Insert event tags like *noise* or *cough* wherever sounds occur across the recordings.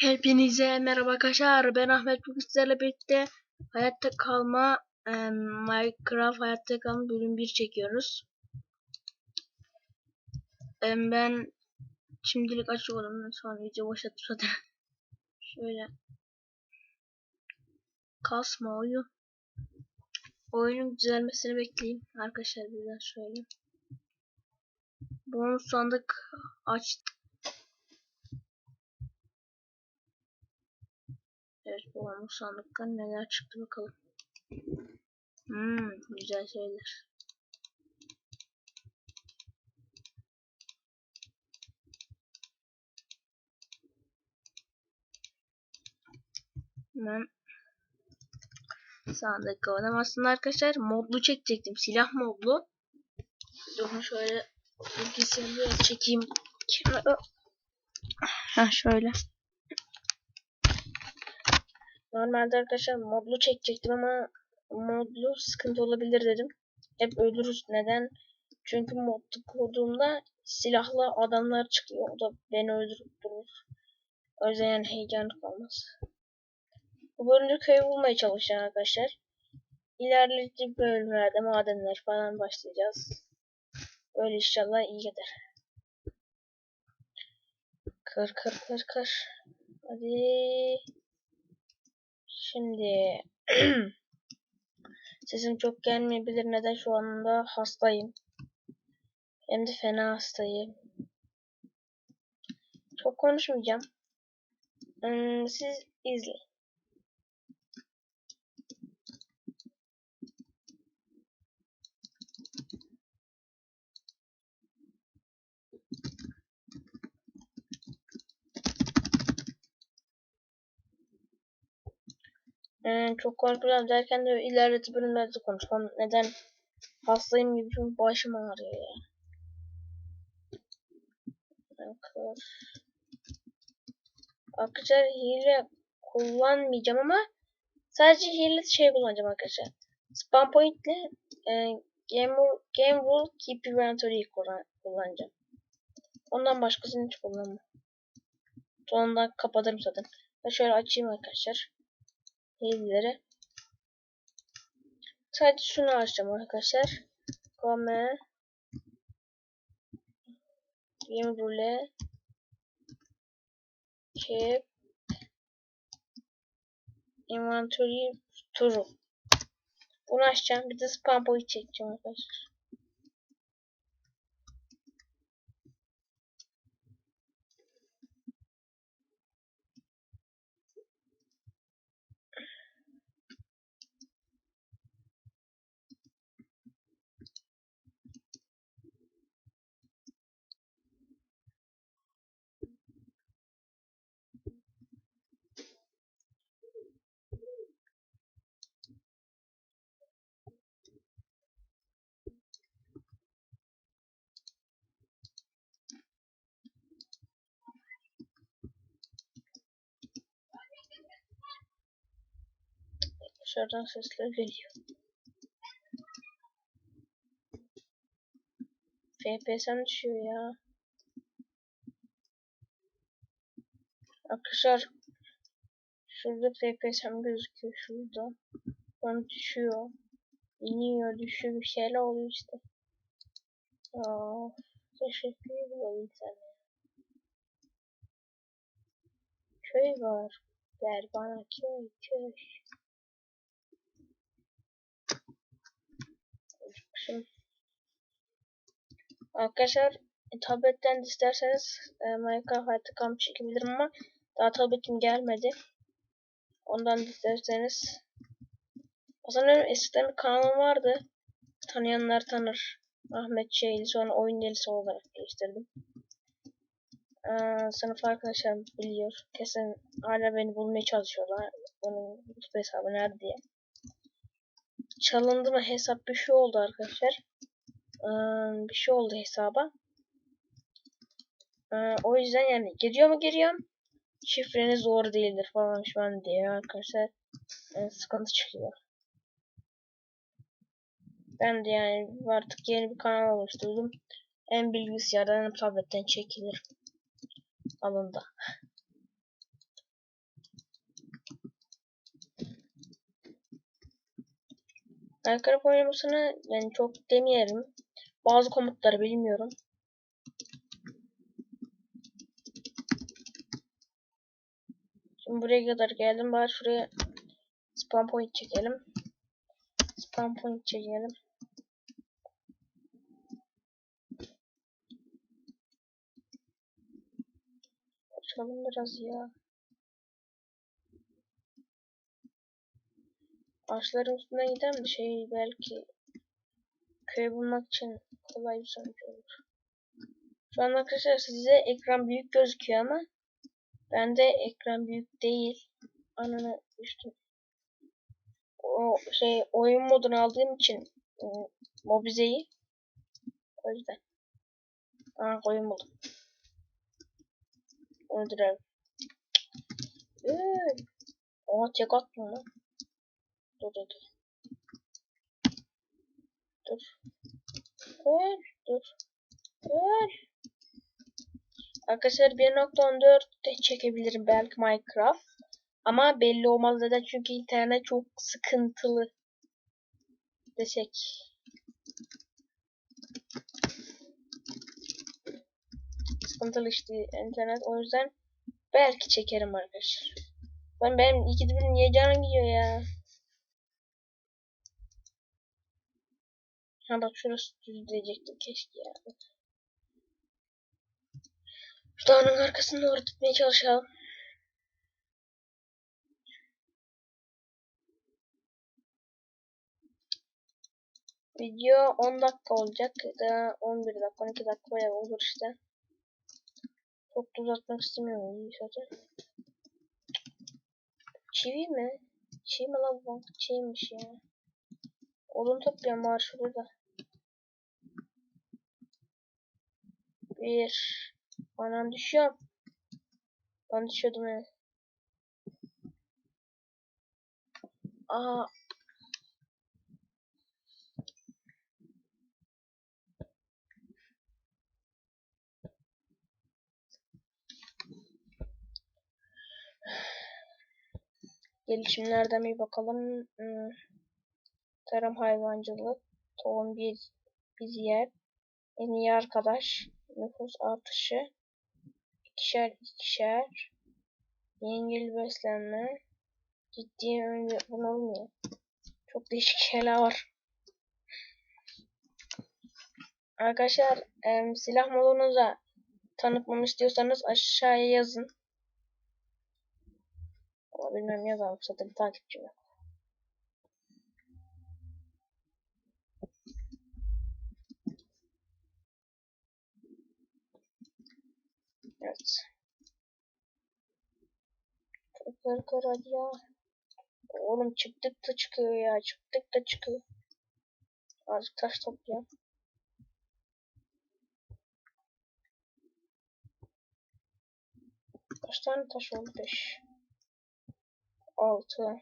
Hepinize merhaba arkadaşlar. Ben Ahmet bugün sizlerle birlikte hayatta kalma e, Minecraft hayatta kalma bölüm 1 çekiyoruz. E, ben şimdilik açık olanım sonra video boşaltıp zaten. *laughs* Şöyle kasma oyun. Oyunun düzelmesini bekleyeyim arkadaşlar birden şöyle. Bonus sandık açtım. Evet bu olmuş sandıktan neler çıktı bakalım. Hmm, güzel şeyler. Hemen sandık kavanoz. Aslında arkadaşlar modlu çekecektim. Silah modlu. Dur şöyle bilgisayarı çekeyim. Ha şöyle. Normalde arkadaşlar modlu çekecektim ama modlu sıkıntı olabilir dedim. Hep ölürüz. Neden? Çünkü modlu kurduğumda silahlı adamlar çıkıyor. O da beni öldürüp durur. O yüzden yani heyecan kalmaz. Bu bölümde köyü bulmaya çalışacağım arkadaşlar. İlerleyici bölümlerde madenler falan başlayacağız. Öyle inşallah iyi gider. Kır kır kır kır. Hadi. Şimdi *clears throat* sesim çok gelmeyebilir. Neden şu anda hastayım. Hem de fena hastayım. Çok konuşmayacağım. Hmm, siz izleyin. Ee, çok korkuyorum derken de ileride bölümlerde konuşmam. Neden hastayım gibi çünkü başım ağrıyor ya. Arkadaşlar. Hile kullanmayacağım ama sadece hile şey kullanacağım arkadaşlar. Spam point ile e, game, game rule keep inventory kullanacağım. Ondan başkasını hiç kullanmam. Sonunda kapatırım zaten. Ben şöyle açayım arkadaşlar hilleri. Sadece şunu açacağım arkadaşlar. Come Game Keep Inventory Turu. Bunu açacağım. Bir de spam boyu çekeceğim arkadaşlar. Dışarıdan sesler geliyor. FPS'm düşüyor ya. Arkadaşlar şurada FPS'm gözüküyor şurada. Ben düşüyor. İniyor, düşüyor bir şeyler oluyor işte. Aa, teşekkür ederim sana. Köy var. Ver bana köy, köy. Şimdi arkadaşlar e, tabletten isterseniz e, Minecraft hayatta kamp çekebilirim ama daha tabletim gelmedi. Ondan da isterseniz aslında eskiden bir kanalım vardı. Tanıyanlar tanır. Ahmet Şeyli sonra oyun delisi olarak değiştirdim. Ee, sınıf arkadaşlarım biliyor. Kesin hala beni bulmaya çalışıyorlar. Onun YouTube hesabı nerede diye çalındı mı hesap bir şey oldu arkadaşlar. Ee, bir şey oldu hesaba. Ee, o yüzden yani giriyor mu giriyorum. Şifreniz doğru değildir falan şu an diye arkadaşlar. Yani sıkıntı çıkıyor. Ben de yani artık yeni bir kanal oluşturdum. Hem bilgisayardan hem tabletten çekilir. Alında. Minecraft oynamasını yani çok demeyelim. Bazı komutları bilmiyorum. Şimdi buraya kadar geldim. Bari şuraya spam point çekelim. Spam point çekelim. Açalım biraz ya. Ağaçların üstüne giden bir şey belki köy bulmak için kolay bir sonuç olur. Şu an arkadaşlar size ekran büyük gözüküyor ama bende ekran büyük değil. Ananı üstüm. O şey oyun modunu aldığım için ıı, mobizeyi o yüzden. Aa koyun buldum. Öldürelim. Eee. Oha tek attım lan. Dur dur dur. Dur. Dur dur. Dur. Arkadaşlar 1.14 de çekebilirim belki Minecraft. Ama belli olmaz neden çünkü internet çok sıkıntılı. Desek. Sıkıntılı işte internet o yüzden belki çekerim arkadaşlar. Ben benim 2000 niye canım gidiyor ya? Ha bak şurası düz diyecektim keşke ya. Şu dağın arkasını doğru gitmeye çalışalım. Video 10 dakika olacak da 11 dakika 12 dakika bayağı olur işte. Çok da uzatmak istemiyorum zaten. Çivi mi? Çivi mi lan bu? Çiviymiş ya. Odun topluyorum var şurada. Bir. Anam düşüyorum. Ben düşüyordum yani. Aha. Gelişimlerden bir bakalım. Hmm. Tarım hayvancılık. Tohum bir, bir yer. En iyi arkadaş. Nüfus artışı. ikişer ikişer. Yengil beslenme. Ciddi önce bunu olmuyor. Çok değişik şeyler var. Arkadaşlar e, silah modunuza tanıtmamı istiyorsanız aşağıya yazın. Ama bilmem yazalım zaten takipçim yok. Evet. Kır kır hadi ya. Oğlum çıktık da çıkıyor ya. Çıktık da çıkıyor. Azıcık taş toplayalım. Kaç tane taş oldu? 5 6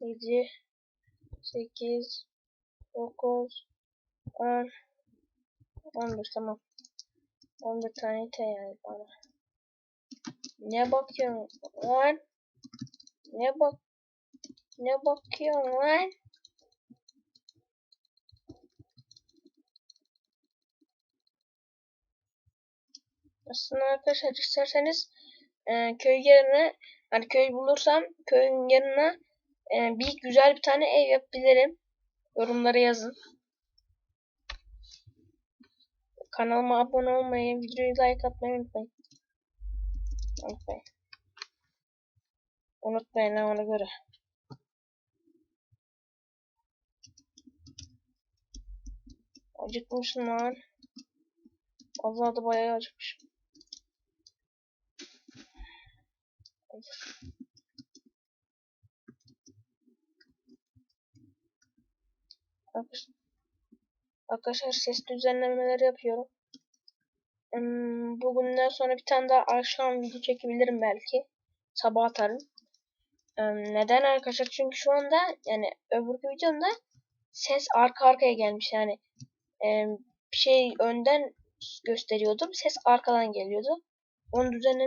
7 8 9 10 11 tamam. 11 tane yeter yani bana. Ne bakıyorsun lan? Ne bak ne bakıyorsun lan? Aslında arkadaşlar isterseniz e, köy yerine hani köy bulursam köyün yanına e, bir güzel bir tane ev yapabilirim. Yorumlara yazın. Kanalıma abone olmayı, videoyu like atmayı unutmayın. Unutmayın. Unutmayın ona göre. Acıkmışım lan. Allah da bayağı acıkmışım. Arkadaşlar ses düzenlemeleri yapıyorum. Bugünden sonra bir tane daha akşam video çekebilirim belki. Sabah atarım. Neden arkadaşlar? Çünkü şu anda yani öbürkü videomda ses arka arkaya gelmiş. Yani bir şey önden gösteriyordum. Ses arkadan geliyordu. Onu düzenleme